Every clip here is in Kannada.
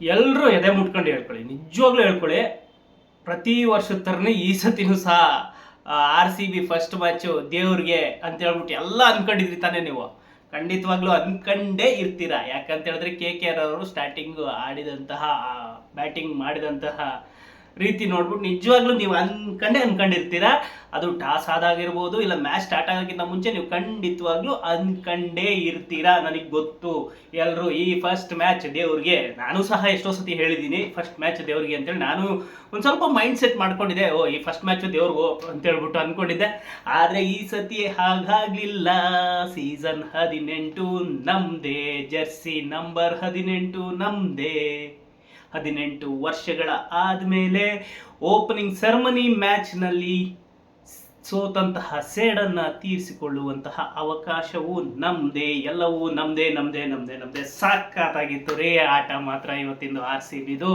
ಎಲ್ಲರೂ ಎದೆ ಮುಟ್ಕೊಂಡು ಹೇಳ್ಕೊಳ್ಳಿ. ನಿಜವಾಗ್ಲೂ ಹೇಳ್ಕೊಳ್ಳಿ, ಪ್ರತಿ ವರ್ಷದ ಥರನೇ ಈ ಸತಿನೂ ಸಹ R C B first match ದೇವ್ರಿಗೆ ಅಂತ ಹೇಳ್ಬಿಟ್ಟು ಎಲ್ಲ ಅನ್ಕೊಂಡಿದ್ರಿ ತಾನೇ ನೀವು. ಖಂಡಿತವಾಗ್ಲೂ ಅನ್ಕಂಡೇ ಇರ್ತೀರಾ. ಯಾಕಂತ ಹೇಳಿದ್ರೆ ಕೆ ಕೆ ಆರ್ ಅವರು ಸ್ಟಾರ್ಟಿಂಗ್ ಆಡಿದಂತಹ ಬ್ಯಾಟಿಂಗ್ ಮಾಡಿದಂತಹ ರೀತಿ ನೋಡ್ಬಿಟ್ಟು ನಿಜವಾಗ್ಲೂ ನೀವು ಅನ್ಕಂಡೆ ಅನ್ಕೊಂಡಿರ್ತೀರಾ? ಅದು ಟಾಸ್ ಆದಾಗಿರ್ಬೋದು, ಇಲ್ಲ ಮ್ಯಾಚ್ ಸ್ಟಾರ್ಟ್ ಆಗೋಕ್ಕಿಂತ ಮುಂಚೆ ನೀವು ಖಂಡಿತವಾಗ್ಲೂ ಅನ್ಕಂಡೇ ಇರ್ತೀರಾ ನನಗೆ ಗೊತ್ತು. ಎಲ್ಲರೂ ಈ ಫಸ್ಟ್ ಮ್ಯಾಚ್ ದೇವ್ರಿಗೆ, ನಾನು ಸಹ ಎಷ್ಟೋ ಸತಿ ಹೇಳಿದ್ದೀನಿ ಫಸ್ಟ್ ಮ್ಯಾಚ್ ದೇವ್ರಿಗೆ ಅಂತೇಳಿ ನಾನು ಒಂದು ಸ್ವಲ್ಪ ಮೈಂಡ್ ಸೆಟ್ ಮಾಡ್ಕೊಂಡಿದ್ದೆ, ಓ, ಈ ಫಸ್ಟ್ ಮ್ಯಾಚ್ ದೇವ್ರಿಗೂ ಅಂತ ಅಂದ್ಕೊಂಡಿದ್ದೆ ಆದರೆ ಈ ಸತಿ ಹಾಗಾಗ್ಲಿಲ್ಲ. ಸೀಸನ್ ಹದಿನೆಂಟು ನಮ್ದೇ ಜರ್ಸಿ ನಂಬರ್ ಹದಿನೆಂಟು ನಮ್ದೇ. ಹದಿನೆಂಟು ವರ್ಷಗಳ ಆದಮೇಲೆ ಓಪನಿಂಗ್ ಸೆರೆಮನಿ ಮ್ಯಾಚ್ನಲ್ಲಿ ಸೋತಂತಹ ಸೇಡನ್ನು ತೀರಿಸಿಕೊಳ್ಳುವಂತಹ ಅವಕಾಶವು ನಮ್ಮದೇ ಎಲ್ಲವೂ ನಮ್ಮದೇ ನಮ್ಮದೇ ನಮ್ಮದೇ ನಮ್ಮದೇ ಸಾಕಾತಾಗಿತ್ತು ರೇ ಆಟ ಮಾತ್ರ ಇವತ್ತಿಂದು ಆರ್ ಸಿ ಬಿದು.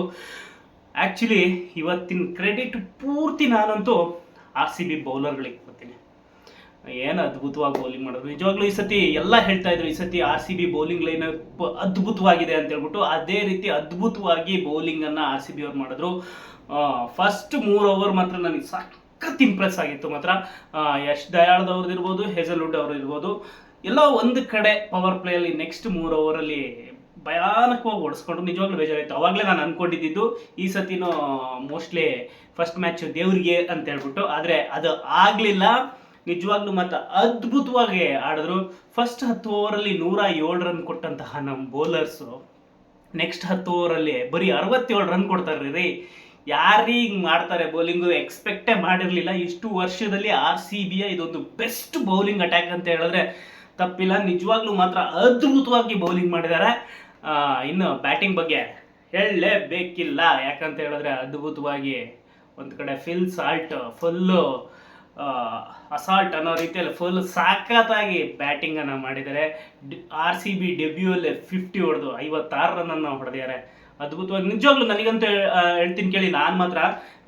ಆ್ಯಕ್ಚುಲಿ ಇವತ್ತಿನ ಕ್ರೆಡಿಟ್ ಪೂರ್ತಿ ನಾನಂತೂ ಆರ್ ಸಿ ಬಿ ಬೌಲರ್ಗಳಿಗೆ ಕೊಡ್ತೀನಿ. ಏನು ಅದ್ಭುತವಾಗಿ ಬೌಲಿಂಗ್ ಮಾಡಿದ್ರು. ನಿಜವಾಗ್ಲೂ ಈ ಸತಿ ಎಲ್ಲ ಹೇಳ್ತಾ ಇದ್ರು, ಈ ಸತಿ R C B bowling line ಅದ್ಭುತವಾಗಿದೆ ಅಂತ ಹೇಳ್ಬಿಟ್ಟು ಅದೇ ರೀತಿ ಅದ್ಭುತವಾಗಿ ಬೌಲಿಂಗ್ ಅನ್ನ ಆರ್ ಸಿ ಬಿ ಅವ್ರು ಮಾಡಿದ್ರು. ಫಸ್ಟ್ ಮೂರು ಓವರ್ ಮಾತ್ರ ನನಗೆ ಸಖತ್ ಇಂಪ್ರೆಸ್ ಆಗಿತ್ತು ಮಾತ್ರ. ಯಶ್ ದಯಾಳ್ದವ್ರದ್ದು ಇರ್ಬೋದು, ಹೆಜಲ್ವುಡ್ ಅವ್ರದ್ದು ಇರ್ಬೋದು. ಎಲ್ಲ ಒಂದು ಕಡೆ ಪವರ್ ಪ್ಲೇಯಲ್ಲಿ ನೆಕ್ಸ್ಟ್ ಮೂರು ಓವರಲ್ಲಿ ಭಯಾನಕವಾಗಿ ಓಡಿಸ್ಕೊಂಡು ನಿಜವಾಗ್ಲೂ ಬೇಜಾರಾಯ್ತು. ಅವಾಗಲೇ ನಾನು ಅನ್ಕೊಂಡಿದ್ದು, ಈ ಸತಿನೂ ಮೋಸ್ಟ್ಲಿ ಫಸ್ಟ್ ಮ್ಯಾಚ್ ದೇವ್ರಿಗೆ ಅಂತ ಹೇಳ್ಬಿಟ್ಟು. ಆದರೆ ಅದು ಆಗಲಿಲ್ಲ. ನಿಜವಾಗ್ಲೂ ಮಾತ್ರ ಅದ್ಭುತವಾಗಿ ಆಡಿದ್ರು. ಫಸ್ಟ್ ಹತ್ತು ಓವರಲ್ಲಿ ನೂರ ಏಳು ರನ್ ಕೊಟ್ಟಂತಹ ನಮ್ಮ ಬೌಲರ್ಸು ನೆಕ್ಸ್ಟ್ ಹತ್ತು ಓವರಲ್ಲಿ ಬರೀ ಅರವತ್ತೇಳು ರನ್ ಕೊಡ್ತಾರೆ ರೀ. ಯಾರೀಗ ಮಾಡ್ತಾರೆ ಬೌಲಿಂಗು ಎಕ್ಸ್ಪೆಕ್ಟೇ ಮಾಡಿರಲಿಲ್ಲ. ಇಷ್ಟು ವರ್ಷದಲ್ಲಿ ಆರ್ ಸಿ ಬಿಯ ಇದೊಂದು ಬೆಸ್ಟ್ ಬೌಲಿಂಗ್ ಅಟ್ಯಾಕ್ ಅಂತ ಹೇಳಿದ್ರೆ ತಪ್ಪಿಲ್ಲ. ನಿಜವಾಗ್ಲೂ ಮಾತ್ರ ಅದ್ಭುತವಾಗಿ ಬೌಲಿಂಗ್ ಮಾಡಿದ್ದಾರೆ. ಇನ್ನು ಬ್ಯಾಟಿಂಗ್ ಬಗ್ಗೆ ಹೇಳಲೇಬೇಕಿಲ್ಲ. ಯಾಕಂತ ಹೇಳಿದ್ರೆ ಅದ್ಭುತವಾಗಿ ಒಂದು ಕಡೆ ಫಿಲ್ ಸಾಲ್ಟ್ ಫುಲ್ಲು ಅಸಾಲ್ಟ್ ಅನ್ನೋ ರೀತಿಯಲ್ಲಿ ಫುಲ್ ಸಾಕತ್ತಾಗಿ ಬ್ಯಾಟಿಂಗನ್ನು ಮಾಡಿದ್ದಾರೆ. ಆರ್ ಸಿ ಬಿ ಡೆಬ್ಯೂಲ್ಲಿ ಫಿಫ್ಟಿ ಹೊಡೆದು ಐವತ್ತಾರು ರನ್ನನ್ನು ಹೊಡೆದಿದ್ದಾರೆ. ಅದ್ಭುತವಾಗಿ ನಿಜವಾಗ್ಲೂ ನನಗಂತ ಹೇಳ್ತೀನಿ ಕೇಳಿ, ನಾನು ಮಾತ್ರ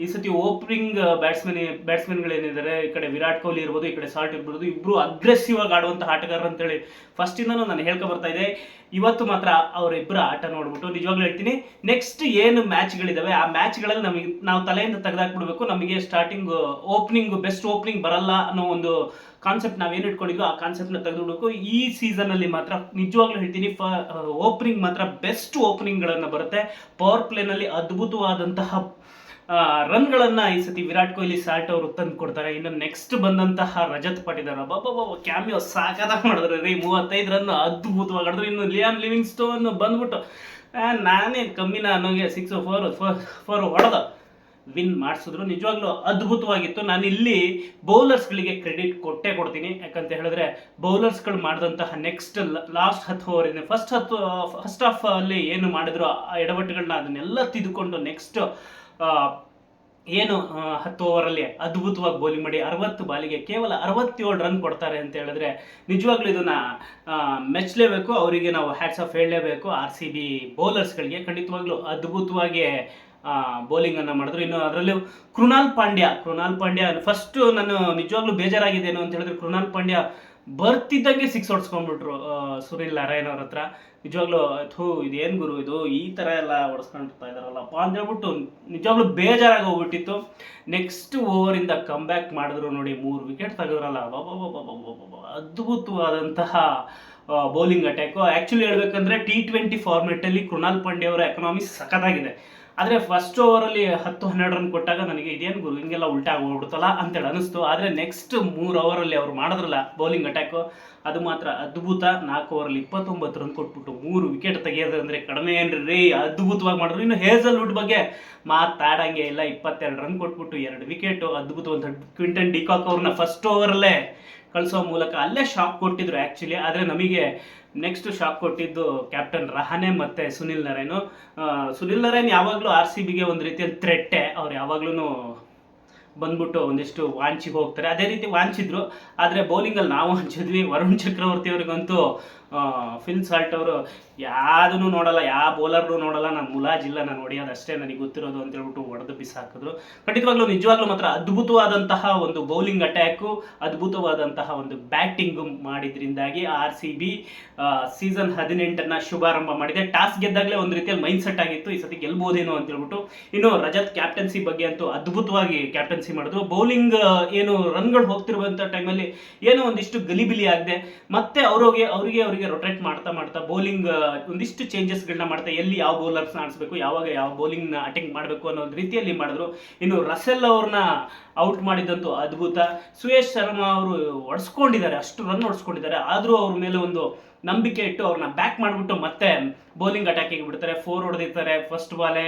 ಈ ಸತಿ ಓಪನಿಂಗ್ ಬ್ಯಾಟ್ಸ್ಮನ್ ಬ್ಯಾಟ್ಸ್ಮನ್ಗಳೇನಿದ್ದಾರೆ ಈ ಕಡೆ ವಿರಾಟ್ ಕೊಹ್ಲಿ ಇರ್ಬೋದು, ಈ ಕಡೆ ಸಾಲ್ಟ್ ಇರ್ಬೋದು ಇಬ್ಬರು ಅಗ್ರೆಸಿವ್ ಆಗಿ ಆಡುವಂಥ ಆಟಗಾರರು ಅಂತೇಳಿ ಫಸ್ಟಿಂದನೂ ನಾನು ಹೇಳ್ಕೊ ಬರ್ತಾ ಇದೆ ಇವತ್ತು ಮಾತ್ರ ಅವರಿಬ್ಬರ ಆಟ ನೋಡ್ಬಿಟ್ಟು ನಿಜವಾಗ್ಲೂ ಹೇಳ್ತೀನಿ ನೆಕ್ಸ್ಟ್ ಏನು ಮ್ಯಾಚ್ಗಳಿದಾವೆ ಆ ಮ್ಯಾಚ್ಗಳಲ್ಲಿ ನಮಗೆ ನಾವು ತಲೆಯಿಂದ ತೆಗೆದಾಕ್ಬಿಡ್ಬೇಕು, ನಮಗೆ ಸ್ಟಾರ್ಟಿಂಗ್ ಓಪನಿಂಗ್ ಬೆಸ್ಟ್ ಓಪನಿಂಗ್ ಬರಲ್ಲ ಅನ್ನೋ ಒಂದು ಕಾನ್ಸೆಪ್ಟ್ ನಾವೇನು ಇಟ್ಕೊಂಡಿದ್ವಿ ಆ ಕಾನ್ಸೆಪ್ಟ್ನ ತೆಗೆದುಬಿಡಬೇಕು. ಈ ಸೀಸನಲ್ಲಿ ಮಾತ್ರ ನಿಜವಾಗ್ಲೂ ಹೇಳ್ತೀನಿ, ಫ ಓಪನಿಂಗ್ ಮಾತ್ರ ಬೆಸ್ಟ್ ಓಪನಿಂಗ್ಗಳನ್ನು ಬರುತ್ತೆ. ಪವರ್ ಪ್ಲೇನಲ್ಲಿ ಅದ್ಭುತವಾದಂತಹ ರನ್ಗಳನ್ನು ಈ ಸತಿ ವಿರಾಟ್ ಕೊಹ್ಲಿ, ಸಾಲ್ಟ್ ಅವರು ತಂದು ಕೊಡ್ತಾರೆ. ಇನ್ನು ನೆಕ್ಸ್ಟ್ ಬಂದಂತಹ ರಜತ್ ಪಾಟಿದಾರ್ ಬಾಬಾ ಕ್ಯಾಮಿಯೋ ಸಾಕಾದಾಗ ಮಾಡಿದ್ರೆ ರೀ, ಮೂವತ್ತೈದು ರನ್ ಅದ್ಭುತವಾಗಿ ಆಡಿದ್ರು ಇನ್ನು ಲಿಯಾನ್ ಲಿವಿಂಗ್ ಸ್ಟೋನ್ ಬಂದ್ಬಿಟ್ಟು ನಾನೇ ಕಮ್ಮಿನ ಅನ್ನೋಗೆ ಸಿಕ್ಸ್ ಫೋರ್ ಫೋರ್ ಹೊಡೆದ. ವಿನ್ ಮಾಡಿಸಿದ್ರು. ನಿಜವಾಗ್ಲೂ ಅದ್ಭುತವಾಗಿತ್ತು. ನಾನು ಇಲ್ಲಿ ಬೌಲರ್ಸ್ಗಳಿಗೆ ಕ್ರೆಡಿಟ್ ಕೊಟ್ಟೇ ಕೊಡ್ತೀನಿ. ಯಾಕಂತ ಹೇಳಿದ್ರೆ ಬೌಲರ್ಸ್ಗಳು ಮಾಡಿದಂತಹ ನೆಕ್ಸ್ಟ್ ಲಾಸ್ಟ್ ಹತ್ತು ಓವರ್ ಇದೆ ಫಸ್ಟ್ ಹತ್ತು ಫಸ್ಟ್ ಹಾಫ್ ಅಲ್ಲಿ ಏನು ಮಾಡಿದ್ರು ಎಡವಟ್ಟುಗಳನ್ನ ಅದನ್ನೆಲ್ಲ ತಿದ್ದುಕೊಂಡು ನೆಕ್ಸ್ಟ್ ಏನು ಹತ್ತು ಓವರಲ್ಲಿ ಅದ್ಭುತವಾಗಿ ಬೌಲಿಂಗ್ ಮಾಡಿ ಅರವತ್ತು ಬಾಲಿಗೆ ಕೇವಲ ಅರವತ್ತೇಳು ರನ್ ಕೊಡ್ತಾರೆ ಅಂತ ಹೇಳಿದ್ರೆ, ನಿಜವಾಗ್ಲೂ ಇದನ್ನ ಮೆಚ್ಚಲೇಬೇಕು. ಅವರಿಗೆ ನಾವು ಹ್ಯಾಟ್ಸ್ ಆಫ್ ಹೇಳಲೇಬೇಕು. ಆರ್ ಸಿ ಬಿ ಬೌಲರ್ಸ್ಗಳಿಗೆ ಖಂಡಿತವಾಗ್ಲೂ ಅದ್ಭುತವಾಗಿ ಬೌಲಿಂಗ್ ಅನ್ನ ಮಾಡಿದ್ರು. ಇನ್ನು ಅದರಲ್ಲೂ ಕೃಣಾಲ್ ಪಾಂಡ್ಯ ಕೃಣಾಲ್ ಪಾಂಡ್ಯ ಫಸ್ಟ್ ನಾನು ನಿಜವಾಗ್ಲೂ ಬೇಜಾರಾಗಿದ್ದೇನು ಅಂತ ಹೇಳಿದ್ರೆ ಕೃಣಾಲ್ ಪಾಂಡ್ಯ ಬರ್ತಿದ್ದಂಗೆ ಸಿಕ್ಸ್ ಹೊಡ್ಸ್ಕೊಂಡ್ಬಿಟ್ರು ಸುನಿಲ್ ನಾರಾಯಣ್ ಅವ್ರ ಹತ್ರ. ನಿಜವಾಗ್ಲೂ ಥೂ, ಇದೇನು ಗುರು ಇದು? ಈ ಥರ ಎಲ್ಲ ಹೊಡ್ಸ್ಕೊಂಡಿರ್ತಾ ಇದಾರಲ್ಲಪ್ಪ ಅಂತ ಹೇಳ್ಬಿಟ್ಟು ನಿಜವಾಗ್ಲೂ ಬೇಜಾರಾಗಿ ಹೋಗ್ಬಿಟ್ಟಿತ್ತು. ನೆಕ್ಸ್ಟ್ ಓವರಿಂದ ಕಮ್ ಬ್ಯಾಕ್ ಮಾಡಿದ್ರು ನೋಡಿ, ಮೂರು ವಿಕೆಟ್ ತೆಗೆದ್ರಲ್ಲ. ಅದ್ಭುತವಾದಂತಹ ಬೌಲಿಂಗ್ ಅಟ್ಯಾಕು ಆ್ಯಕ್ಚುಲಿ ಹೇಳ್ಬೇಕಂದ್ರೆ ಟಿ ಟ್ವೆಂಟಿ ಫಾರ್ಮೆಟಲ್ಲಿ ಕೃಣಾಲ್ ಪಾಂಡ್ಯ ಅವರ ಎಕನಾಮಿಕ್ಸ್ ಸಖತ್ತಾಗಿದೆ. ಆದರೆ ಫಸ್ಟ್ ಓವರಲ್ಲಿ ಹತ್ತು, ಹನ್ನೆರಡು ರನ್ ಕೊಟ್ಟಾಗ ನನಗೆ ಇದೇನು ಗುರು, ಹಿಂಗೆಲ್ಲ ಉಲ್ಟಾ ಹೋಗ್ಬಿಡುತ್ತಲ್ಲ ಅಂತೇಳಿ ಅನಿಸ್ತು. ಆದರೆ ನೆಕ್ಸ್ಟ್ ಮೂರು ಓವರಲ್ಲಿ ಅವ್ರು ಮಾಡಿದ್ರಲ್ಲ ಬೌಲಿಂಗ್ ಅಟ್ಯಾಕು ಅದು ಮಾತ್ರ ಅದ್ಭುತ. ನಾಲ್ಕು ಓವರಲ್ಲಿ ಇಪ್ಪತ್ತೊಂಬತ್ತು ರನ್ ಕೊಟ್ಬಿಟ್ಟು ಮೂರು ವಿಕೆಟ್ ತೆಗೆಯೋದು ಅಂದರೆ ಕಡಿಮೆ ಏನ್ರಿ? ರೀ, ಅದ್ಭುತವಾಗಿ ಮಾಡಿದ್ರು. ಇನ್ನು ಹೇಸಲ್ವುಡ್ ಬಗ್ಗೆ ಮಾತಾಡಂಗೆ ಇಲ್ಲ. ಇಪ್ಪತ್ತೆರಡು ರನ್ ಕೊಟ್ಬಿಟ್ಟು ಎರಡು ವಿಕೆಟು ಅದ್ಭುತವಂತ ಕ್ವಿಂಟನ್ ಡಿಕಾಕ್ ಅವ್ರನ್ನ ಫಸ್ಟ್ ಓವರಲ್ಲೇ ಕಳಿಸೋ ಮೂಲಕ ಅಲ್ಲೇ ಶಾಕ್ ಕೊಟ್ಟಿದ್ರು ಆ್ಯಕ್ಚುಲಿ ಆದರೆ ನಮಗೆ ನೆಕ್ಸ್ಟ್ ಶಾಕ್ ಕೊಟ್ಟಿದ್ದು ಕ್ಯಾಪ್ಟನ್ ರಹಾನೆ ಮತ್ತೆ ಸುನಿಲ್ ನರೇನ್ ಸುನಿಲ್ ನರೇನ್ ಯಾವಾಗಲೂ ಆರ್ ಸಿ ಬಿಗೆ ಒಂದು ರೀತಿಯಲ್ಲಿ ಥ್ರೆಟ್ಟೆ ಅವ್ರು ಯಾವಾಗ್ಲೂ ಬಂದ್ಬಿಟ್ಟು ಒಂದಿಷ್ಟು ವಾಂಚಿಗೆ ಹೋಗ್ತಾರೆ. ಅದೇ ರೀತಿ ವಾಂಚಿದ್ರು. ಆದರೆ ಬೌಲಿಂಗಲ್ಲಿ ನಾವು ಹಂಚಿದ್ವಿ ವರುಣ್ ಚಕ್ರವರ್ತಿ ಅವ್ರಿಗಂತೂ ಫಿಲ್ ಸಾಲ್ಟ್ ಅವರು, ಯಾವುದನ್ನು ನೋಡಲ್ಲ, ಯಾವ ಬೌಲರ್ನು ನೋಡಲ್ಲ, ನಾನು ಮುಲಾಜಿಲ್ಲ ನಾನು ಹೊಡೆಯೋದು ಅಷ್ಟೇ ನನಗೆ ಗೊತ್ತಿರೋದು ಅಂತ ಹೇಳ್ಬಿಟ್ಟು ಹೊಡೆದು ಬಿಸಾಕಿದ್ರು. ಖಂಡಿತವಾಗ್ಲೂ ನಿಜವಾಗ್ಲೂ ಮಾತ್ರ ಅದ್ಭುತವಾದಂತಹ ಒಂದು ಬೌಲಿಂಗ್ ಅಟ್ಯಾಕು ಅದ್ಭುತವಾದಂತಹ ಒಂದು ಬ್ಯಾಟಿಂಗ್ ಮಾಡಿದ್ರಿಂದಾಗಿ ಆರ್ ಸಿ ಬಿ ಸೀಸನ್ ಹದಿನೆಂಟನ್ನು ಶುಭಾರಂಭ ಮಾಡಿದೆ. ಟಾಸ್ ಗೆದ್ದಾಗಲೇ ಒಂದು ರೀತಿಯಲ್ಲಿ ಮೈಂಡ್ ಸೆಟ್ ಆಗಿತ್ತು, ಈ ಸತಿ ಗೆಲ್ಬೋದೇನೋ ಅಂತ ಹೇಳ್ಬಿಟ್ಟು. ಇನ್ನು ರಜತ್ ಕ್ಯಾಪ್ಟನ್ಸಿ ಬಗ್ಗೆ ಅಂತೂ ಅದ್ಭುತವಾಗಿ ಕ್ಯಾಪ್ಟನ್ಸಿ ಮಾಡಿದ್ರು. ಬೌಲಿಂಗ್ ಏನು ರನ್ಗಳು ಹೋಗ್ತಿರುವಂಥ ಟೈಮಲ್ಲಿ ಏನೋ ಒಂದಿಷ್ಟು ಗಲಿಬಿಲಿ ಆಗದೆ, ಮತ್ತೆ ಅವ್ರಿಗೆ, ಅವರಿಗೆ ಅವರಿಗೆ ರೊಟೇಟ್ ಮಾಡ್ತಾ ಮಾಡ್ತಾ ಬೌಲಿಂಗ್ ಒಂದಿಷ್ಟು ಚೇಂಜಸ್ಗಳನ್ನ ಮಾಡ್ತಾ ಎಲ್ಲಿ ಯಾವ ಬೌಲರ್ಸ್ನ ಆಡಿಸ್ಬೇಕು, ಯಾವಾಗ ಯಾವ ಬೌಲಿಂಗ್ನ ಅಟೆಂಡ್ ಮಾಡಬೇಕು ಅನ್ನೋ ಒಂದು ರೀತಿಯಲ್ಲಿ ಮಾಡಿದ್ರು. ಇನ್ನು ರಸೆಲ್ ಅವ್ರನ್ನ ಔಟ್ ಮಾಡಿದ್ದಂತೂ ಅದ್ಭುತ. ಸುಯೇಶ್ ಶರ್ಮಾ ಅವರು ಹೊಡ್ಸ್ಕೊಂಡಿದ್ದಾರೆ, ಅಷ್ಟು ರನ್ ಹೊಡ್ಸ್ಕೊಂಡಿದ್ದಾರೆ. ಆದರೂ ಅವ್ರ ಮೇಲೆ ಒಂದು ನಂಬಿಕೆ ಇಟ್ಟು ಅವ್ರನ್ನ ಬ್ಯಾಕ್ ಮಾಡಿಬಿಟ್ಟು ಮತ್ತೆ ಬೌಲಿಂಗ್ ಅಟ್ಯಾಕಿಗೆ ಬಿಡ್ತಾರೆ. ಫೋರ್ ಹೊಡೆದಿರ್ತಾರೆ ಫಸ್ಟ್ ಬಾಲೇ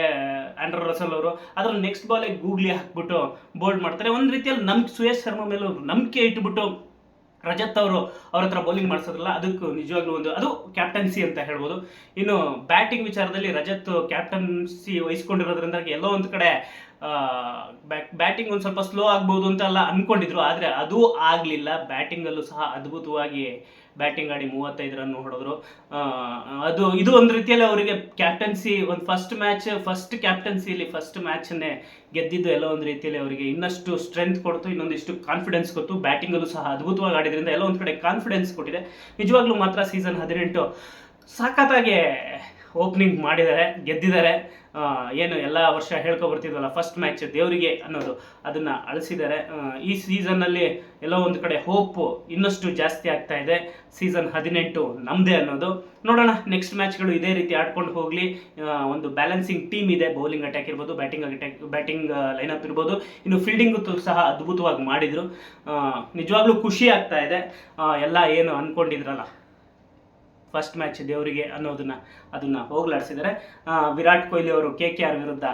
ಆಂಡ್ರೂ ರಸಲ್ ಅವರು. ಅದ್ರ ನೆಕ್ಸ್ಟ್ ಬಾಲೇ ಗೂಗ್ಲಿ ಹಾಕ್ಬಿಟ್ಟು ಬೋಲ್ಡ್ ಮಾಡ್ತಾರೆ. ಒಂದು ರೀತಿಯಲ್ಲಿ ನಮ್ ಸುಯೇಶ್ ಶರ್ಮಾ ಮೇಲೆ ನಂಬಿಕೆ ಇಟ್ಬಿಟ್ಟು ರಜತ್ ಅವರು ಅವ್ರ ಹತ್ರ ಬೌಲಿಂಗ್ ಮಾಡಿಸೋದ್ರಲ್ಲ, ಅದಕ್ಕೂ ನಿಜವಾಗ್ಲೂ ಒಂದು ಅದು ಕ್ಯಾಪ್ಟನ್ಸಿ ಅಂತ ಹೇಳ್ಬೋದು. ಇನ್ನು ಬ್ಯಾಟಿಂಗ್ ವಿಚಾರದಲ್ಲಿ ರಜತ್ ಕ್ಯಾಪ್ಟನ್ಸಿ ವಹಿಸ್ಕೊಂಡಿರೋದ್ರಿಂದ ಎಲ್ಲೋ ಒಂದು ಕಡೆ ಬ್ಯಾಟಿಂಗ್ ಒಂದು ಸ್ವಲ್ಪ ಸ್ಲೋ ಆಗ್ಬೋದು ಅಂತ ಎಲ್ಲ ಅನ್ಕೊಂಡಿದ್ರು, ಆದರೆ ಅದು ಆಗಲಿಲ್ಲ. ಬ್ಯಾಟಿಂಗಲ್ಲೂ ಸಹ ಅದ್ಭುತವಾಗಿ ಬ್ಯಾಟಿಂಗ್ ಆಡಿ ಮೂವತ್ತೈದು ರನ್ ಹೊಡೆದ್ರು ಅದು, ಇದು ಒಂದು ರೀತಿಯಲ್ಲಿ ಅವರಿಗೆ ಕ್ಯಾಪ್ಟನ್ಸಿ ಒಂದು ಫಸ್ಟ್ ಮ್ಯಾಚ್ ಫಸ್ಟ್ ಕ್ಯಾಪ್ಟನ್ಸಿಲಿ ಫಸ್ಟ್ ಮ್ಯಾಚನ್ನೇ ಗೆದ್ದಿದ್ದು ಎಲ್ಲ ಒಂದು ರೀತಿಯಲ್ಲಿ ಅವರಿಗೆ ಇನ್ನಷ್ಟು ಸ್ಟ್ರೆಂತ್ ಕೊಡ್ತು, ಇನ್ನೊಂದಿಷ್ಟು ಕಾನ್ಫಿಡೆನ್ಸ್ ಕೊಟ್ಟು ಬ್ಯಾಟಿಂಗಲ್ಲೂ ಸಹ ಅದ್ಭುತವಾಗಿ ಆಡಿದ್ರಿಂದ ಎಲ್ಲ ಒಂದು ಕಡೆ ಕಾನ್ಫಿಡೆನ್ಸ್ ಕೊಟ್ಟಿದೆ. ನಿಜವಾಗ್ಲೂ ಮಾತ್ರ ಸೀಸನ್ ಹದಿನೆಂಟು ಸಖತ್ತಾಗಿ ಓಪನಿಂಗ್ ಮಾಡಿದ್ದಾರೆ, ಗೆದ್ದಿದ್ದಾರೆ. ಏನು ಎಲ್ಲ ವರ್ಷ ಹೇಳ್ಕೊಬರ್ತಿದ್ವಲ್ಲ ಫಸ್ಟ್ ಮ್ಯಾಚ್ ದೇವರಿಗೆ ಅನ್ನೋದು. ಅದನ್ನು ಅಳಿಸಿದ್ದಾರೆ. ಈ ಸೀಸನ್ನಲ್ಲಿ ಎಲ್ಲೋ ಒಂದು ಕಡೆ ಹೋಪ್ ಇನ್ನಷ್ಟು ಜಾಸ್ತಿ ಆಗ್ತಾ ಇದೆ. ಸೀಸನ್ ಹದಿನೆಂಟು ನಮ್ಮದೇ ಅನ್ನೋದು. ನೋಡೋಣ ನೆಕ್ಸ್ಟ್ ಮ್ಯಾಚ್ಗಳು ಇದೇ ರೀತಿ ಆಡ್ಕೊಂಡು ಹೋಗಲಿ. ಒಂದು ಬ್ಯಾಲೆನ್ಸಿಂಗ್ ಟೀಮ್ ಇದೆ. ಬೌಲಿಂಗ್ ಅಟ್ಯಾಕ್ ಇರ್ಬೋದು ಬ್ಯಾಟಿಂಗ್ ಅಟ್ಯಾಕ್ ಬ್ಯಾಟಿಂಗ್ ಲೈನಪ್ ಇರ್ಬೋದು. ಇನ್ನು ಫೀಲ್ಡಿಂಗು ಸಹ ಅದ್ಭುತವಾಗಿ ಮಾಡಿದರು. ನಿಜವಾಗ್ಲೂ ಖುಷಿ ಆಗ್ತಾ ಇದೆ. ಎಲ್ಲ ಏನು ಅಂದ್ಕೊಂಡಿದ್ರಲ್ಲ ಫಸ್ಟ್ ಮ್ಯಾಚ್ ದೇವರಿಗೆ ಅನ್ನೋದನ್ನ ಅದನ್ನ ಹೋಗಲಾಡಿಸಿದ್ದಾರೆ. ವಿರಾಟ್ ಕೊಹ್ಲಿ ಅವರು ಕೆ ಕೆ ಆರ್ ವಿರುದ್ಧ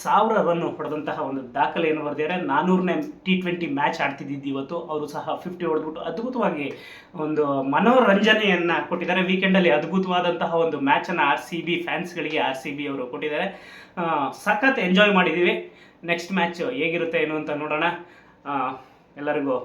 ಸಾವಿರ ರನ್ ಹೊಡೆದಂತಹ ಒಂದು ದಾಖಲೆಯನ್ನು ಬರೆದಿದ್ದಾರೆ. ನಾನೂರನೇ ಟಿ ಟ್ವೆಂಟಿ ಮ್ಯಾಚ್ ಆಡ್ತಿದ್ದಿದ್ದು ಇವತ್ತು. ಅವರು ಸಹ ಫಿಫ್ಟಿ ಹೊಡೆದ್ಬಿಟ್ಟು ಅದ್ಭುತವಾಗಿ ಒಂದು ಮನೋರಂಜನೆಯನ್ನು ಕೊಟ್ಟಿದ್ದಾರೆ. ವೀಕೆಂಡಲ್ಲಿ ಅದ್ಭುತವಾದಂತಹ ಒಂದು ಮ್ಯಾಚನ್ನು ಆರ್ ಸಿ ಬಿ ಫ್ಯಾನ್ಸ್ಗಳಿಗೆ ಆರ್ ಸಿ ಬಿ ಅವರು ಕೊಟ್ಟಿದ್ದಾರೆ. ಸಖತ್ ಎಂಜಾಯ್ ಮಾಡಿದ್ದೀವಿ. ನೆಕ್ಸ್ಟ್ ಮ್ಯಾಚ್ ಹೇಗಿರುತ್ತೆ ಏನು ಅಂತ ನೋಡೋಣ. ಎಲ್ಲರಿಗೂ